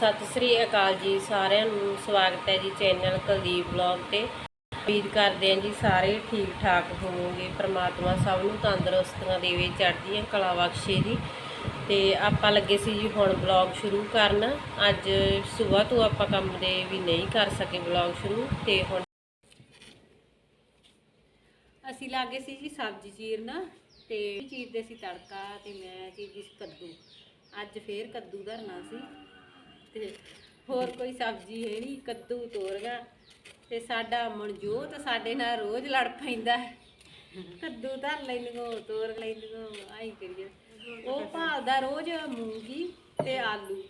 ਸਤਿ ਸ੍ਰੀ ਅਕਾਲ ਜੀ, ਸਾਰਿਆਂ ਨੂੰ ਸਵਾਗਤ ਹੈ ਜੀ ਚੈਨਲ ਕੁਲਦੀਪ ਬਲੌਗ ਤੇ। ਉਮੀਦ ਕਰਦੇ ਹਾਂ ਜੀ ਸਾਰੇ ਠੀਕ ਠਾਕ ਹੋਵੋਗੇ, ਪ੍ਰਮਾਤਮਾ ਸਭ ਨੂੰ ਤੰਦਰੁਸਤੀਆਂ ਦੇਵੇ ਚੜ੍ਹਦੀਆਂ ਕਲਾ ਬਖਸ਼ੇ ਜੀ। ਤੇ ਆਪਾਂ ਲੱਗੇ ਸੀ ਜੀ ਹੁਣ ਬਲੌਗ ਸ਼ੁਰੂ ਕਰਨ। ਅੱਜ ਸਵੇਰ ਤੋਂ ਆਪਾਂ ਕੰਮ ਦੇ ਵੀ ਨਹੀਂ ਕਰ ਸਕੇ ਬਲੌਗ ਸ਼ੁਰੂ, ਤੇ ਹੁਣ ਅਸੀਂ ਲਾਗੇ ਸੀ ਜੀ ਸਬਜ਼ੀ ਚੀਰਨ, ਤੇ ਚੀਰਦੇ ਸੀ ਤੜਕਾ, ਤੇ ਮੈਂ ਚੀਰਦੀ ਸੀ ਕੱਦੂ। ਅੱਜ ਫੇਰ ਕੱਦੂ ਧਰਨਾ ਸੀ। ਤੇ ਹੋਰ ਕੋਈ ਸਬਜ਼ੀ ਹੈ ਨਹੀਂ ਕੱਦੂ ਤੋਰਗਾ ਤੇ ਸਾਡਾ ਮਨਜੋਤ ਸਾਡੇ ਨਾਲ ਰੋਜ਼ ਲੜ ਪੈਂਦਾ ਹੈ। ਕੱਦੂ ਧਰ ਲੈਂਦੋ ਤੋਰ ਲੈਂਦੋ ਆਈ ਕਰੀਏ। ਉਹ ਭਾਲਦਾ ਰੋਜ਼ ਮੂੰਗੀ ਤੇ ਆਲੂ।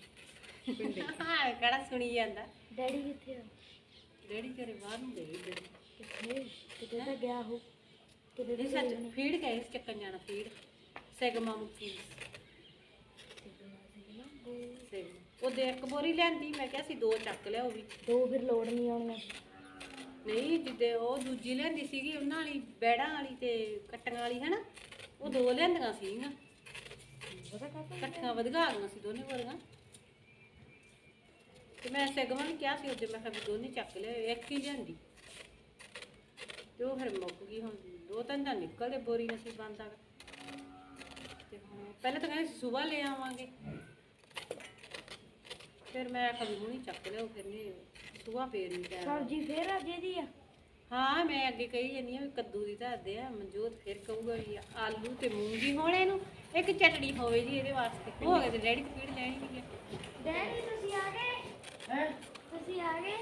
ਹਾਂ ਕਿਹੜਾ ਸੁਣੀ ਜਾਂਦਾ। ਡੈਡੀ ਕਿੱਥੇ ਆ? ਡੈਡੀ ਤੇਰੇ ਬਾਹਰ ਨੂੰ ਗਏ ਇੱਧਰ ਕਿੱਥੇ? ਕਿਤੇ ਤਾਂ ਗਿਆ ਹੋ ਕਿਤੇ ਸੱਚ ਫੀਡ ਗਏ ਚੱਕਣ ਜਾਣਾ ਫੀਡ। ਸਿਗਮਾ ਮੁੱਕੀ ਸਿਗਮਾ ਉਹਦੇ ਇੱਕ ਬੋਰੀ ਲਿਆਂਦੀ ਮੈਂ ਕਿਹਾ ਸੀ ਦੋ ਚੱਕ ਲਿਆਓ ਵੀ। ਦੋ ਫਿਰ ਲੋੜ ਨਹੀਂ ਆਉਣੀਆਂ ਨਹੀਂ ਜਿੱਦੇ ਉਹ ਦੂਜੀ ਲਿਆਂਦੀ ਸੀਗੀ ਉਹਨਾਂ ਵਾਲੀ ਬੈੜਾਂ ਵਾਲੀ ਤੇ ਕੱਟੀਆਂ ਵਾਲੀ ਹਨਾ? ਉਹ ਦੋ ਲਿਆਂਦੀਆਂ ਸੀਗੀਆਂ। ਇਕੱਠੀਆਂ ਵਧਗਾ ਗਈਆਂ ਸੀ ਦੋਨੇ ਬੋਰੀਆਂ। ਤੇ ਮੈਂ ਸਿਗਮਾ ਨੂੰ ਕਿਹਾ ਸੀ ਉਹਦੇ ਮੈਂ ਕਿਹਾ ਵੀ ਦੋਨੇ ਚੱਕ ਲਿਆਓ ਇੱਕ ਹੀ ਲਿਆਂਦੀ। ਤੇ ਉਹ ਫਿਰ ਮੁੱਕ ਗਈ ਹੁਣ। ਦੋ ਤਿੰਨ ਦਿਨ ਨਿਕਲਦੇ ਬੋਰੀ ਨਸੀ ਬੰਦਾ ਤੇ ਹੁਣ ਪਹਿਲਾਂ ਤਾਂ ਕਹਿੰਦੇ ਸਵੇਰ ਲੈ ਆਵਾਂਗੇ। ਫਿਰ ਮੈਂ ਕभी ਹੁਣੀ ਚੱਕ ਲਿਓ ਫਿਰ ਨਹੀਂ ਸਵੇਰ ਫੇਰ ਨਹੀਂ ਟਾਈਮ ਸਬਜ਼ੀ ਫੇਰ ਅੱਜ ਇਹਦੀ ਆ? ਹਾਂ ਮੈਂ ਅੱਗੇ ਕਹੀ ਜਾਂਦੀ ਆ ਵੀ ਕੱਦੂ ਦੀ ਧਰਦੇ ਆ ਮਨਜੋਤ ਫਿਰ ਕਹੂਗਾ ਵੀ ਆਲੂ ਤੇ ਮੂੰਗੀ ਹੋਣ ਇਹਨੂੰ ਇੱਕ ਚਟਣੀ ਹੋਵੇ ਜੀ ਇਹਦੇ ਵਾਸਤੇ। ਹੋ ਗਏ ਤੇ ਡੈਡੀ ਤੇ ਪੀੜ ਲੈਣੀ ਨਹੀਂ ਹੈ ਡੈਡੀ ਤੁਸੀਂ ਆ ਗਏ? ਹੈ? ਤੁਸੀਂ ਆ ਗਏ?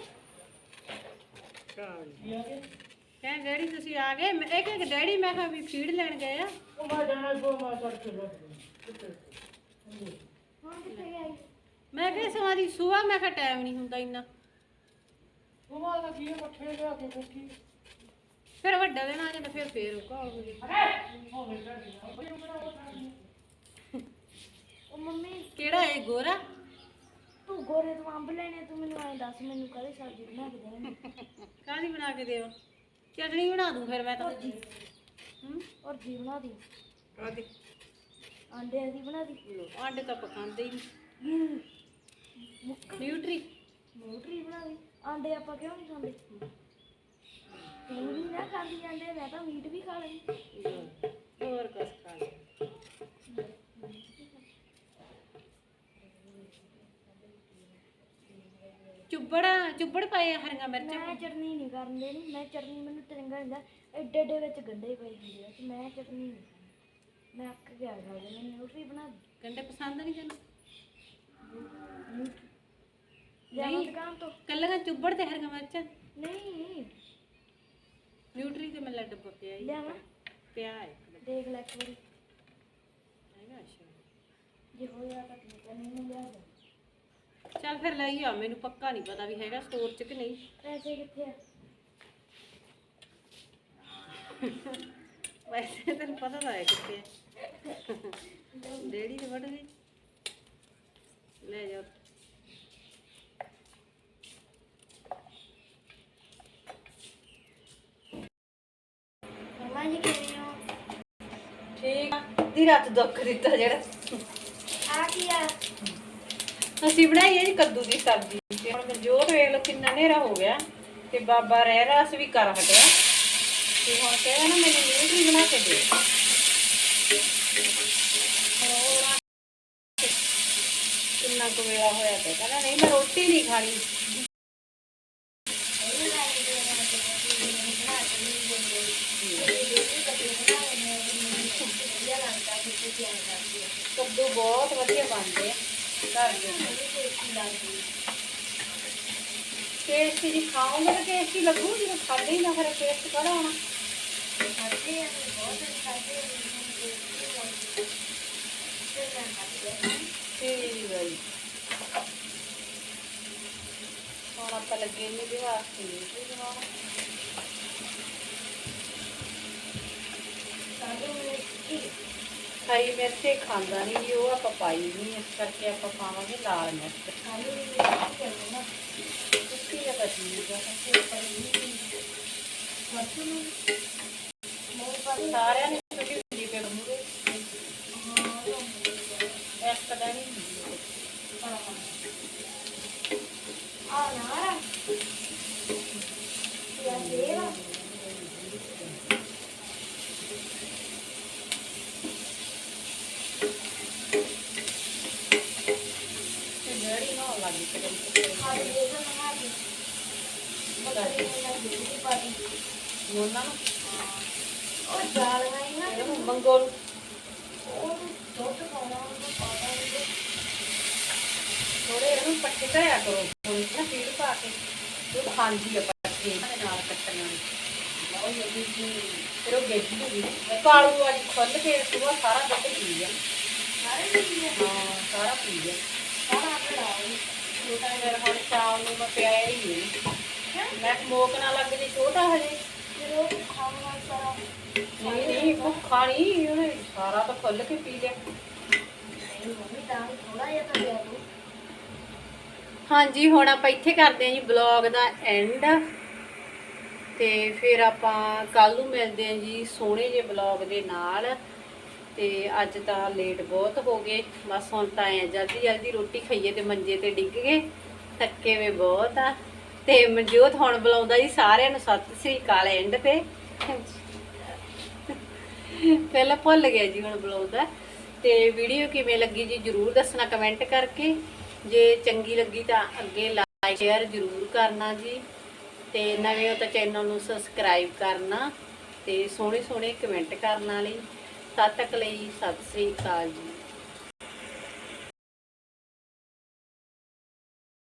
ਕਹਿੰਦੇ ਡੈਡੀ ਤੁਸੀਂ ਆ ਗਏ? ਮੈਂ ਇੱਕ ਇੱਕ ਡੈਡੀ ਮੈਂ ਕਿਹਾ ਵੀ ਫੀਡ ਲੈਣ ਗਏ ਆ। ਹੁਣ ਕਿੱਥੇ ਗਏ ਮੈਂ ਕਿਹਾ ਸਵਾਦੀ ਸੁਆ ਮੈਂ ਕਿਹਾ ਟਾਈਮ ਨਹੀਂ ਹੁੰਦਾ ਇੰਨਾ। ਫਿਰ ਵੱਡਾ ਦਿਨ ਆ ਜਾਂਦਾ ਫਿਰ ਫੇਰ ਕਾਲ ਹੋ ਗਈ ਉਹ ਮੰਮੀ। ਕਿਹੜਾ ਇਹ ਗੋਰਾ? ਤੂੰ ਗੋਰੇ ਤੋਂ ਅੰਬ ਲੈਣੇ ਤੂੰ ਮੈਨੂੰ ਐਂ ਦੱਸ ਮੈਨੂੰ ਕਾਹਦੀ ਸਬਜ਼ੀ ਬਣਾ ਕੇ ਦੇਣੀ? ਕਾਹਦੀ ਬਣਾ ਕੇ ਦੇਵਾਂ? ਚਟਣੀ ਬਣਾ ਦੂੰ ਫਿਰ ਮੈਂ ਤਾਂ। ਹੂੰ? ਔਰ ਜੀ ਬਣਾ ਦੀ। ਆਦੇ ਆਂਡੇ ਦੀ ਬਣਾ ਦੀ। ਆਂਡੇ ਤਾਂ ਖਾਂਦੇ ਹੀ ਨਹੀਂ ਨਿਊਟਰੀ। ਮੋਟਰੀ ਬਣਾ ਦੀ ਆਂਡੇ ਆਪਾਂ ਕਿਉਂ ਨਹੀਂ ਖਾਂਦੇ? ਤੂੰ ਵੀ ਨਾ ਖਾਂਦੀ ਆਂਡੇ ਮੈਂ ਤਾਂ ਮੀਟ ਵੀ ਖਾ ਲਈ ਹੋਰ ਕੁਛ ਖਾ ਲਿਆ ਚੁੱਬੜ ਚੁੱਬੜ ਪਏ ਆ ਹਰੀਆਂ ਮਿਰਚਾਂ ਮੈਂ ਚਟਨੀ ਨਹੀਂ ਕਰਨ ਦੇਣੀ। ਮੈਂ ਚਟਨੀ ਮੈਨੂੰ ਚੰਗਾ ਹੁੰਦਾ ਐਡੇ ਐਡੇ ਵਿੱਚ ਗੰਡੇ ਪਏ ਹੁੰਦੇ ਆ ਤੇ ਮੈਂ ਚਟਨੀ ਨਹੀਂ। ਮੈਂ ਅੱਕ ਗਿਆ ਖਾ ਕੇ ਮੈਨੂੰ ਨਿਊਟਰੀ ਬਣਾ ਗੰਡੇ ਪਸੰਦ ਨਹੀਂ ਤੈਨੂੰ? ਲਿਆਵਾਂ ਦੁਕਾਨ ਤੋਂ? ਕੱਲੀਆਂ ਚੁੱਬੜ ਤੇ ਹਰੀਆਂ ਮਿਰਚਾਂ। ਨਹੀਂ। ਨਿਊਟਰੀ ਤੇ ਮੈਂ ਡੱਬਾ ਪਿਆ ਹੀ। ਲਿਆਵਾਂ? ਪਿਆ ਹੈ ਇੱਕ ਡੱਬਾ। ਦੇਖ ਲੈ ਇੱਕ ਵਾਰੀ। ਹੈਗਾ ਅੱਛਾ। ਜੇ ਹੋਇਆ ਤਾਂ ਠੀਕ ਹੈ ਨਹੀਂ ਮੈਂ ਲਿਆ ਦੇ। ਚੱਲ ਫਿਰ ਲਈ ਆ ਮੈਨੂੰ ਪੱਕਾ ਨਹੀਂ ਪਤਾ ਵੀ ਹੈਗਾ ਸਟੋਰ 'ਚ ਕਿ ਨਹੀਂ। ਪੈਸੇ ਕਿੱਥੇ ਆ? ਵੈਸੇ ਤੈਨੂੰ ਪਤਾ ਤਾਂ ਹੈ ਕਿੱਥੇ ਹੈ ਡੇੜੀ ਤੇ ਵੱਢ ਗਈ। ਲੈ ਜੀ ਕਿਵੇਂ ਹੋ ਦੀ ਰਾਤ ਦੁੱਖ ਦਿੱਤਾ ਜਿਹੜਾ। ਆ ਕੀ ਆ? ਅਸੀਂ ਬਣਾਈ ਹੈ ਜੀ ਕੱਦੂ ਦੀ ਸਬਜ਼ੀ। ਤੇ ਹੁਣ ਮਨਜੋਤ ਵੇਖ ਲਓ ਕਿੰਨਾ ਹਨੇਰਾ ਹੋ ਗਿਆ ਤੇ ਬਾਬਾ ਰਹਿ ਰਸ ਵੀ ਕਰ ਹਟਿਆ। ਤੇ ਹੁਣ ਕਹਿੰਦਾ ਨਾ ਮੈਨੂੰ ਨਿਊਟਰੀ ਬਣਾ ਕੇ ਦੇ। ਕਿੰਨਾ ਕੁ ਵੇਲਾ ਹੋਇਆ ਤੇ ਕਹਿੰਦਾ ਨਹੀਂ ਮੈਂ ਰੋਟੀ ਨਹੀਂ ਖਾਣੀ ਕੱਦੂ ਬਹੁਤ ਵਧੀਆ ਬਣਦੇ ਆ। ਘਰ ਦੇ ਟੇਸਟ ਜੀ ਖਾਓਗੇ ਤਾਂ ਟੇਸਟੀ ਲੱਗੂ ਜਦੋਂ ਖਾਦੇ ਹੀ ਨਾ ਫਿਰ ਟੇਸਟ ਕੜਾ ਆਉਣਾ ਠੀਕ ਹੈ ਜੀ। ਹੁਣ ਆਪਾਂ ਲੱਗੇ ਨੇ ਦੇ ਵਾਸਤੇ ਨਿਊਟਰੀ ਬਣਾਉਣ ਹਰੀ ਮਿਰਚ ਖਾਂਦਾ ਨਹੀਂ ਜੀ, ਉਹ ਆਪਾਂ ਪਾਈ ਨਹੀਂ ਇਸ ਕਰਕੇ ਆਪਾਂ ਪਾਵਾਂਗੇ ਲਾਲ ਮਿਰਚ। ਸੁੱਕੀ ਜਿਹਾ ਤਾਂ ਠੀਕ ਆ ਸਾਰਿਆਂ ਨੇ ਪੇ ਮੂਰੇ ਇੱਕ ਤਾਂ ਨਹੀਂ ਹੁੰਦੀ ਲੱਗ ਗਈ ਕਦਮ ਹਾਡੀ ਇਹ ਤਾਂ ਨਾ ਹਾਡੀ ਬੱਕਰੀ ਨਾਲ ਜਿਹੜੀ ਪਾਦੀ ਉਹਨਾਂ ਨੂੰ ਉਹ ਜਾਲੀਆਂ ਹੀ ਨਾ ਇਹਨੂੰ ਉਹ ਦੁੱਧ ਪਾਉਣਾ ਉਹਨੂੰ ਪਾਉਣਾ ਥੋੜੇ ਇਹਨੂੰ ਪੱਠੇ ਕਰਿਆ ਕਰੋ ਹੁਣ ਨਾ ਫੀਡ ਪਾ ਕੇ ਉਹ ਖਾਂਦੀ ਆ ਪੱਠੇ ਇਹਨਾਂ ਨਾਲ ਕੱਟਣੀਆਂ ਬਹੁਤ ਜਲਦੀ ਜੀ ਫਿਰ ਉਹ ਗੇਜੀ ਹੋ ਗਈ ਕਾਲੂ ਅੱਜ ਖੁੱਲ ਕੇ ਸੁਬਾ ਸਾਰਾ ਦੁੱਧ ਪੀ ਗਿਆ ਸਾਰੇ ਵੀ ਹੈ ਹਾਂ। ਸਾਰਾ ਪੀ ਗਿਆ ਸਾਰਾ ਆਪਣਾ ਛੋਟਾ ਮੇਰਾ ਹੁਣ ਸ਼ਾਮ ਨੂੰ ਮੈਂ ਪਿਆਇਆ ਹੀ ਨਹੀਂ। ਮੈਂ ਮੋਕ ਨਾ ਲੱਗ ਜੇ ਛੋਟਾ ਹਜੇ। ਫਿਰ ਨਹੀਂ ਨਹੀਂ ਭੁੱਖਾ ਨਹੀਂ ਉਹਨੇ ਸਾਰਾ ਤਾਂ ਖੁੱਲ ਕੇ ਪੀ ਲਿਆ। ਹਾਂਜੀ, ਹੁਣ ਆਪਾਂ ਇੱਥੇ ਕਰਦੇ ਹਾਂ ਜੀ ਬਲੌਗ ਦਾ ਐਂਡ ਤੇ ਫਿਰ ਆਪਾਂ ਕੱਲ ਨੂੰ ਮਿਲਦੇ ਹਾਂ ਜੀ ਸੋਹਣੇ ਜਿਹੇ ਬਲੌਗ ਦੇ ਨਾਲ। ਤੇ ਅੱਜ ਤਾਂ ਲੇਟ ਬਹੁਤ ਹੋ ਗਏ। ਬਸ ਹੁਣ ਤਾਂ ਆਏ ਆ ਜਲਦੀ ਜਲਦੀ ਰੋਟੀ ਖਾਈਏ ਤੇ ਮੰਜੇ ਤੇ ਡਿੱਗ ਗਏ। ਥੱਕੇ ਵੇ ਬਹੁਤ ਆ। ਤੇ ਮਨਜੋਤ ਹੁਣ ਬੁਲਾਉਂਦਾ ਜੀ ਸਾਰਿਆਂ ਨੂੰ ਸਤਿ ਸ੍ਰੀ ਅਕਾਲ ਐਂਡ ਤੇ। ਪਹਿਲਾਂ ਭੁੱਲ ਗਿਆ ਜੀ ਹੁਣ ਬੁਲਾਉਂਦਾ। ਤੇ ਵੀਡੀਓ ਕਿਵੇਂ ਲੱਗੀ ਜੀ ਜਰੂਰ ਦੱਸਣਾ ਕਮੈਂਟ ਕਰਕੇ। ਜੇ ਚੰਗੀ ਲੱਗੀ ਤਾਂ ਅੱਗੇ ਲਾਈਕ ਸ਼ੇਅਰ ਜਰੂਰ ਕਰਨਾ ਜੀ। ਤੇ ਨਵੇਂ ਹੋ ਤਾਂ ਚੈਨਲ ਨੂੰ ਸਬਸਕ੍ਰਾਈਬ ਕਰਨਾ ਤੇ ਸੋਹਣੇ ਸੋਹਣੇ ਕਮੈਂਟ ਕਰਨ ਵਾਲੀ। ਤਦ ਤੱਕ ਲਈ ਸਤਿ ਸ੍ਰੀ ਅਕਾਲ ਜੀ।